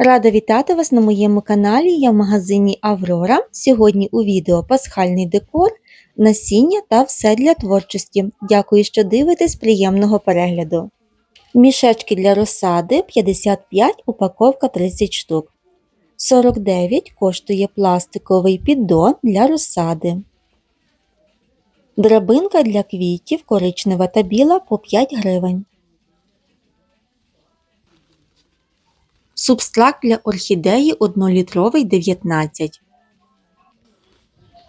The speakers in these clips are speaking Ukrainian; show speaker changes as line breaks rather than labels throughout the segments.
Рада вітати вас на моєму каналі. Я в магазині Аврора. Сьогодні у відео пасхальний декор, насіння та все для творчості. Дякую, що дивитесь. Приємного перегляду. Мішечки для розсади 55, упаковка 30 штук. 49 коштує пластиковий піддон для розсади. Драбинка для квітів коричнева та біла по 5 гривень. Субстракт для орхідеї 1-літровий 19.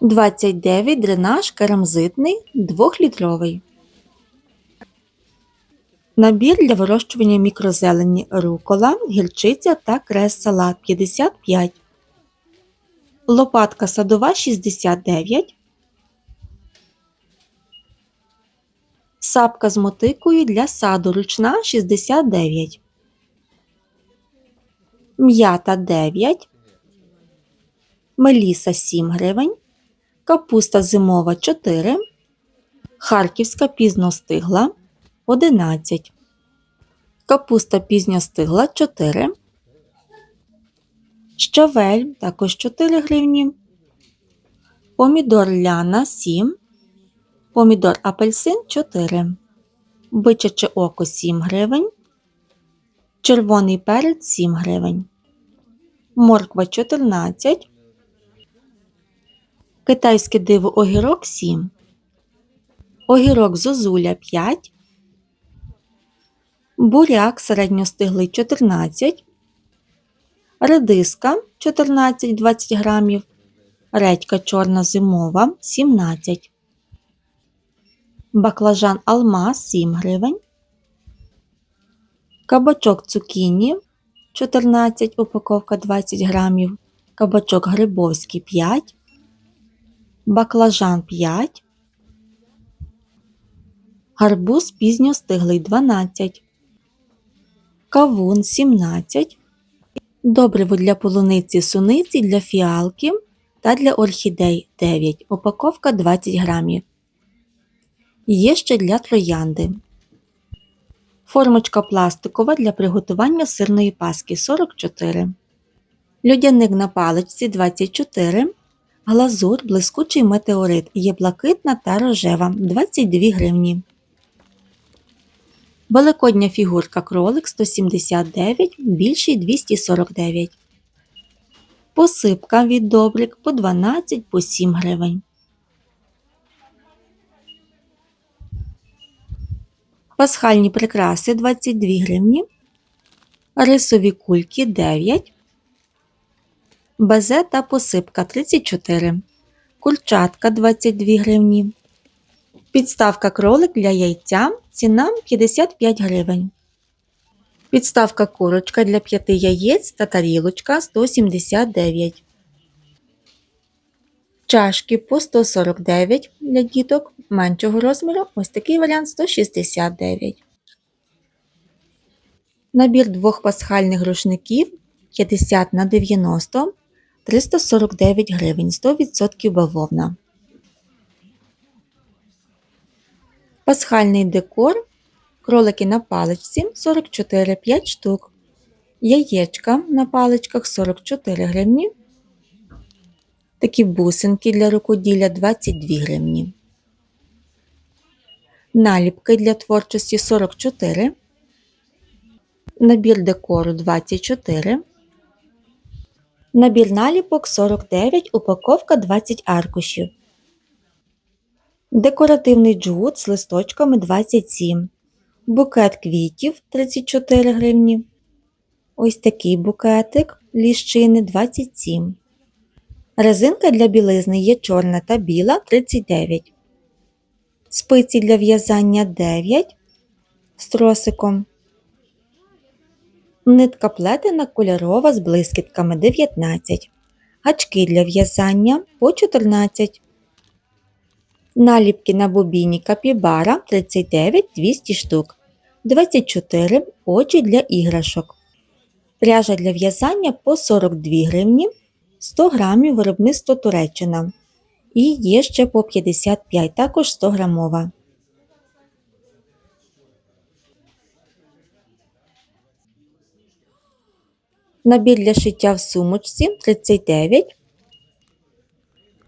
29 дренаж керамзитний 2-літровий. Набір для вирощування мікрозелені рукола, гірчиця та крес-салат 55. Лопатка садова 69. Сапка з мотикою для саду ручна 69. М'ята 9. Меліса 7 гривень. Капуста зимова 4. Харківська пізностигла 11. Капуста пізньостигла 4. Щавель також 4 гривні. Помідор ляна 7. Помідор апельсин 4. Бичаче око 7 гривень. Червоний перець 7 гривень. Морква 14. Китайське диво огірок 7. Огірок зозуля 5. Буряк середньостиглий 14. Редиска 14-20 грамів. Редька чорна зимова 17. Баклажан алмаз 7 гривень. Кабачок цукіні 14 упаковка 20 грамів. Кабачок грибовський 5. Баклажан 5. Гарбуз пізньостиглий 12. Кавун 17. Добриво для полуниці суниці для фіалки та для орхідей 9. Упаковка 20 грамів. Є ще для троянди. Формочка пластикова для приготування сирної паски 44. Льодяник на паличці 24. Глазур блискучий метеорит є блакитна та рожева 22 гривні. Великодня фігурка кролик 179, більший 249. Посипка від добрик по 12 по 7 гривень. Пасхальні прикраси 22 гривні. Рисові кульки 9. Безе та посипка 34. Курчатка 22 гривні. Підставка кролик для яйця. Ціна 55 гривень. Підставка курочка для 5 яєць та тарілочка 179. Чашки по 149 для діток меншого розміру. Ось такий варіант 169. Набір двох пасхальних рушників 50 на 90 349 гривень 100% бавовна. Пасхальний декор. Кролики на паличці 44 5 штук. Яєчка на паличках 44 гривні. Такі бусинки для рукоділля 22 гривні. Наліпки для творчості 44. Набір декору 24. Набір наліпок 49, упаковка 20 аркушів. Декоративний джгут з листочками 27. Букет квітів 34 гривні. Ось такий букетик ліщини 27. Резинка для білизни є чорна та біла 39. Спиці для в'язання 9 з тросиком. Нитка плетена кольорова з блискітками 19. Гачки для в'язання по 14. Наліпки на бобіні капібара 39 200 штук. 24 очі для іграшок. Пряжа для в'язання по 42 гривні 100 грамів виробництво Туреччина. І є ще по 55, також 100 грамова. Набір для шиття в сумочці 39.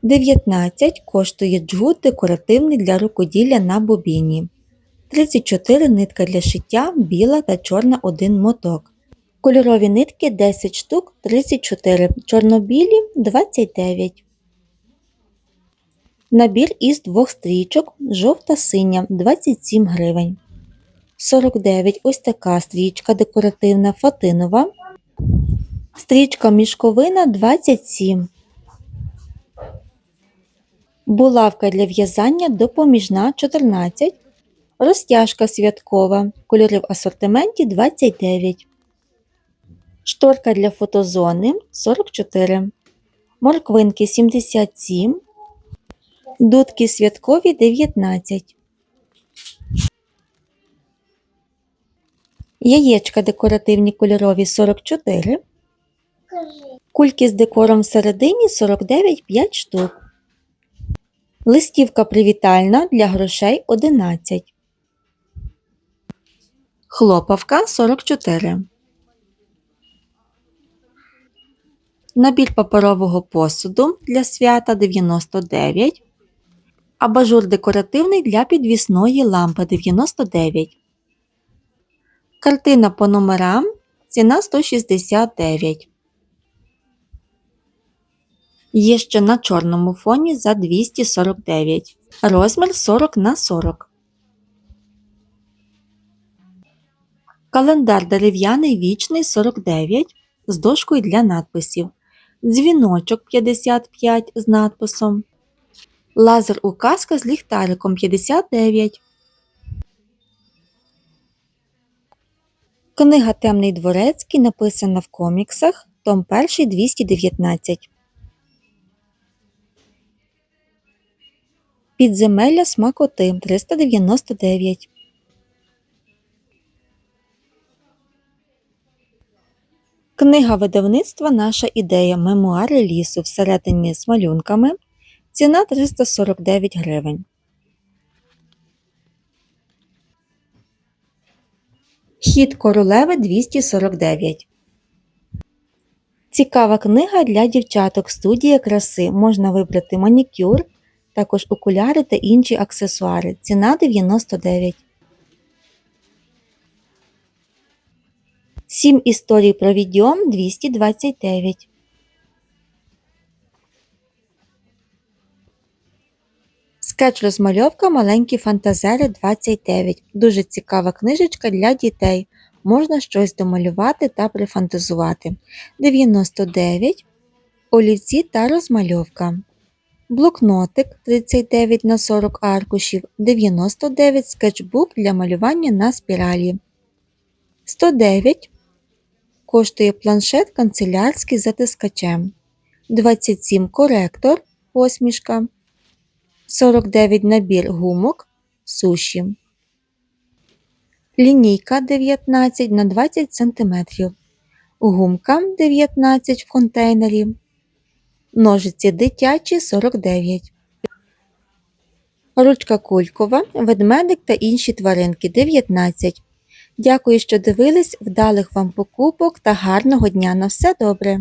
19 коштує джгут декоративний для рукоділля на бобіні. 34 нитка для шиття біла та чорна 1 моток. Кольорові нитки 10 штук 34, чорнобілі 29. Набір із двох стрічок жовта синя 27 гривень. 49 ось така стрічка декоративна фатинова. Стрічка мішковина 27. Булавка для в'язання допоміжна 14. Розтяжка святкова. Кольори в асортименті 29. Шторка для фотозони 44. Морквинки 77. Дудки святкові 19. Яєчка декоративні кольорові 44. Кульки з декором всередині 49 5 штук. Листівка привітальна для грошей 11. Хлопавка 44. Набір паперового посуду для свята 99. Абажур декоративний для підвісної лампи 99. Картина по номерам. Ціна 169. Є ще на чорному фоні за 249. Розмір 40 на 40. Календар дерев'яний вічний 49 з дошкою для надписів. Дзвіночок 55 з надписом. Лазер указка з ліхтариком 59. Книга Темний дворецький написана в коміксах. Том 1 219. Підземелля смакоти 399. Книга видавництва Наша ідея Мемуари лісу всередині з малюнками. Ціна 349 гривень. Хід королеви 249. Цікава книга для дівчаток студія краси. Можна вибрати манікюр, також окуляри та інші аксесуари. Ціна 99. 7 історій про відьом 229. Скетч розмальовка маленькі фантазери 29. Дуже цікава книжечка для дітей. Можна щось домалювати та прифантазувати. 99. Олівці та розмальовка. Блокнотик 39 на 40 аркушів. 99 скетчбук для малювання на спіралі. 109. Коштує планшет канцелярський з затискачем. 27 коректор посмішка. 49 набір гумок суші. Лінійка 19 на 20 см. Гумка 19 в контейнері. Ножиці дитячі 49. Ручка кулькова, ведмедик та інші тваринки 19. Дякую, що дивились. Вдалих вам покупок та гарного дня на все добре!